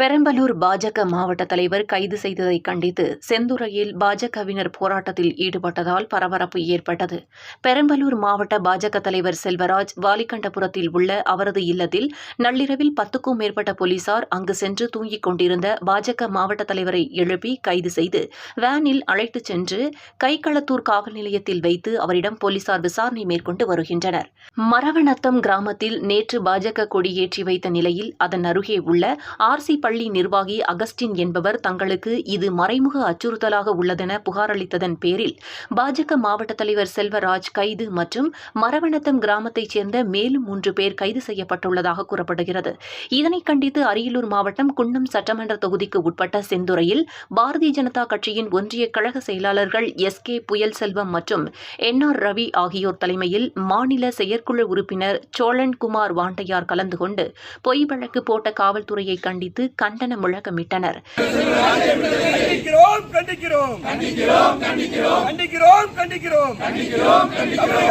பெரம்பலூர் பாஜக மாவட்ட தலைவர் கைது செய்ததை கண்டித்து செந்துறையில் பாஜகவினர் போராட்டத்தில் ஈடுபட்டதால் பரபரப்பு ஏற்பட்டது. பெரம்பலூர் மாவட்ட பாஜக தலைவர் செல்வராஜ் வாலிகண்டபுரத்தில் உள்ள அவரது இல்லத்தில் நள்ளிரவில் பத்துக்கும் மேற்பட்ட போலீசார் அங்கு சென்று தூங்கிக் கொண்டிருந்த பாஜக மாவட்ட தலைவரை எழுப்பி கைது செய்து வேனில் அழைத்துச் சென்று கைகளத்தூர் காவல் நிலையத்தில் வைத்து அவரிடம் போலீசார் விசாரணை மேற்கொண்டு வருகின்றனர். மரவநத்தம் கிராமத்தில் நேற்று பாஜக கொடியேற்றி வைத்த நிலையில் அதன் அருகே உள்ள ஆர்சி பள்ளி நிர்வாகி அகஸ்டின் என்பவர் தங்களுக்கு இது மறைமுக அச்சுறுத்தலாக உள்ளதென புகாரளித்ததன் பேரில் பாஜக மாவட்ட தலைவர் செல்வராஜ் கைது மற்றும் மரவணத்தம் கிராமத்தைச் சேர்ந்த மேலும் மூன்று பேர் கைது செய்யப்பட்டுள்ளதாக கூறப்படுகிறது. இதனை கண்டித்து அரியலூர் மாவட்டம் குன்னம் சட்டமன்ற தொகுதிக்கு உட்பட்ட செந்துறையில் பாரதிய ஜனதா கட்சியின் ஒன்றிய கழக செயலாளர்கள் எஸ். கே. புயல் செல்வம் மற்றும் என். ஆர். ரவி ஆகியோர் தலைமையில் மாநில செயற்குழு உறுப்பினர் சோழன் குமார் வாண்டையார் கலந்து கொண்டு பொய் வழக்கு போட்ட காவல்துறையை கண்டித்து கண்டன முழக்கமிட்டனர்.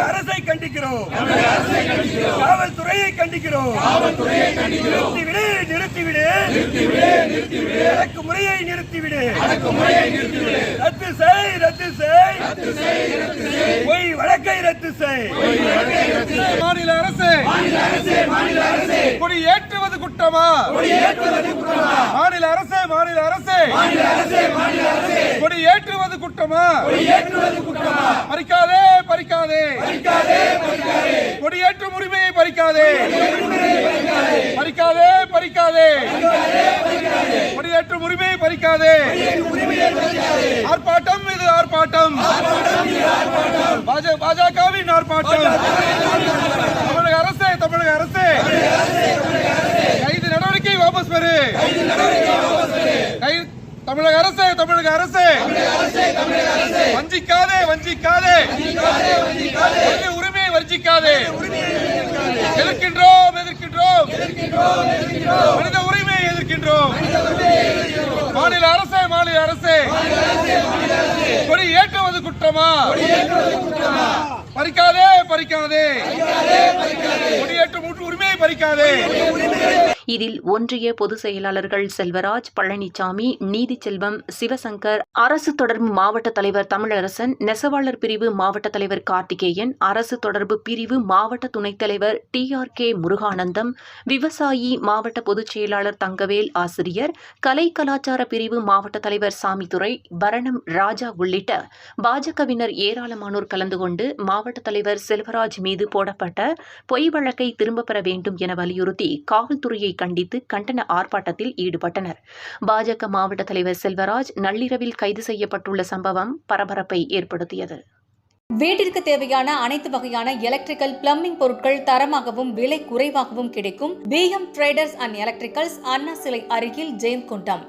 அரசை கண்டிக்கிறோம். காவல்துறையை கண்டிக்கிறோம். நிறுத்திவிடு நிறுத்திவிடு. அடக்குமுறையை நிறுத்திவிடு. ரத்து செய் ரத்து செய். பொய் வழக்கை ரத்து செய். மாநில அரசு கொடி ஏற்றுவது குற்றமா? மாநில அரசு. மாநில அரசு கொடி ஏற்றுவது குற்றமா? பறிக்காதே பறிக்காதே. கொடியேற்றும் உரிமையை பறிக்காதே. பறிக்காதே. பறிக்காதே கொடியேற்றும் உரிமையை பறிக்காதே. ஆர்ப்பாட்டம் இது ஆர்ப்பாட்டம். பாஜ- பாஜகவின் ஆர்ப்பாட்டம் தமிழக அரசே தமிழக அரசே கைது நடவடிக்கை வாபஸ் பெறு கை- தமிழக அரசே தமிழக அரசே. வஞ்சிக்காதே வஞ்சிக்காதே. உரிமையை வஞ்சிக்காதே. எதிர்க்கின்றோம் எதிர்க்கின்றோம். மனித உரிமையை எதிர்க்கின்றோம். மாநில அரசே மாநில அரசே. கொடி ஏற்றுவது குற்றமா? பறிக்காதே பறிக்காதே. கொடியேற்றும் உரிமையை பறிக்காதே. இதில் ஒன்றிய பொதுச் செயலாளர்கள் செல்வராஜ் பழனிசாமி நீதிச்செல்வம் சிவசங்கர் அரசு தொடர்பு மாவட்ட தலைவர் தமிழரசன் நெசவாளர் பிரிவு மாவட்ட தலைவர் கார்த்திகேயன் அரசு தொடர்பு பிரிவு மாவட்ட துணைத் தலைவர் டி ஆர் கே முருகானந்தம் விவசாயி மாவட்ட பொதுச் செயலாளர் தங்கவேல் ஆசிரியர் கலை கலாச்சார பிரிவு மாவட்ட தலைவர் சாமித்துறை பரணம் ராஜா உள்ளிட்ட பாஜகவினர் ஏராளமானோர் கலந்து கொண்டு மாவட்ட தலைவர் செல்வராஜ் மீது போடப்பட்ட பொய் வழக்கை திரும்பப் பெற வேண்டும் என வலியுறுத்தி காவல்துறையை கண்டித்து கண்டன ஆர்ப்பாட்டத்தில் ஈடுபட்டனர். பாஜக மாவட்ட தலைவர் செல்வராஜ் நள்ளிரவில் கைது செய்யப்பட்டுள்ள சம்பவம் பரபரப்பை ஏற்படுத்தியது. வீட்டிற்கு தேவையான அனைத்து வகையான எலக்ட்ரிக்கல் பிளம்பிங் பொருட்கள் தரமாகவும் விலை குறைவாகவும் கிடைக்கும். PM traders and electricals Anna சிலை அருகில் ஜெயந்த்குண்டம்